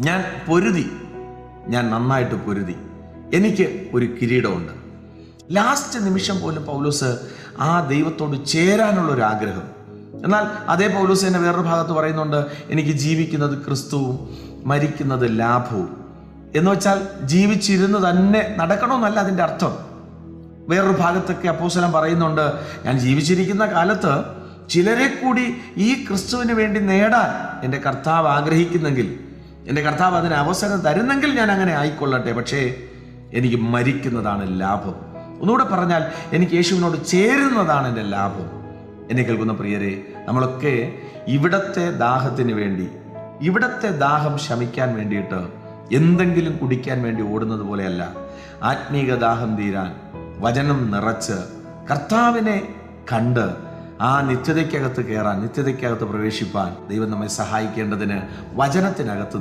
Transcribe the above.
ഞാൻ പൊരുതി. ഞാൻ നന്നായിട്ട് പൊരുതി. എനിക്ക് ഒരു കിരീടമുണ്ട്. ലാസ്റ്റ് നിമിഷം പോലും പൗലോസ് ആ ദൈവത്തോട് ചേരാനുള്ള ഒരു ആഗ്രഹം എന്നാൽ അതേ പൗലോസ് തന്നെ വേറൊരു ഭാഗത്ത് പറയുന്നുണ്ട് എനിക്ക് ജീവിക്കുന്നത് ക്രിസ്തുവും മരിക്കുന്നത് ലാഭവും. എന്ന് വെച്ചാൽ ജീവിച്ചിരുന്ന് തന്നെ നടക്കണമെന്നല്ല അതിന്റെ അർത്ഥം. വേറൊരു ഭാഗത്തൊക്കെ അപ്പോസലം പറയുന്നുണ്ട് ഞാൻ ജീവിച്ചിരിക്കുന്ന കാലത്ത് ചിലരെ കൂടി ഈ ക്രിസ്തുവിന് വേണ്ടി നേടാൻ എന്റെ കർത്താവ് ആഗ്രഹിക്കുന്നെങ്കിൽ എന്റെ കർത്താവ് അതിന് അവസരം തരുന്നെങ്കിൽ ഞാൻ അങ്ങനെ ആയിക്കൊള്ളട്ടെ പക്ഷേ എനിക്ക് മരിക്കുന്നതാണ് ലാഭം. ഒന്നുകൂടെ പറഞ്ഞാൽ എനിക്ക് യേശുവിനോട് ചേരുന്നതാണ് എന്റെ ലാഭം. എന്നെ കേൾക്കുന്ന പ്രിയരെ നമ്മളൊക്കെ ഇവിടത്തെ ദാഹത്തിന് വേണ്ടി ഇവിടത്തെ ദാഹം ശമിക്കാൻ വേണ്ടിയിട്ട് എന്തെങ്കിലും കുടിക്കാൻ വേണ്ടി ഓടുന്നത് പോലെയല്ല ആത്മീക ദാഹം തീരാൻ വചനം നിറച്ച് കർത്താവിനെ കണ്ട് ആ നിത്യതയ്ക്കകത്ത് കയറാൻ നിത്യതയ്ക്കകത്ത് പ്രവേശിപ്പാൻ ദൈവം നമ്മെ സഹായിക്കേണ്ടതിന് വചനത്തിനകത്ത്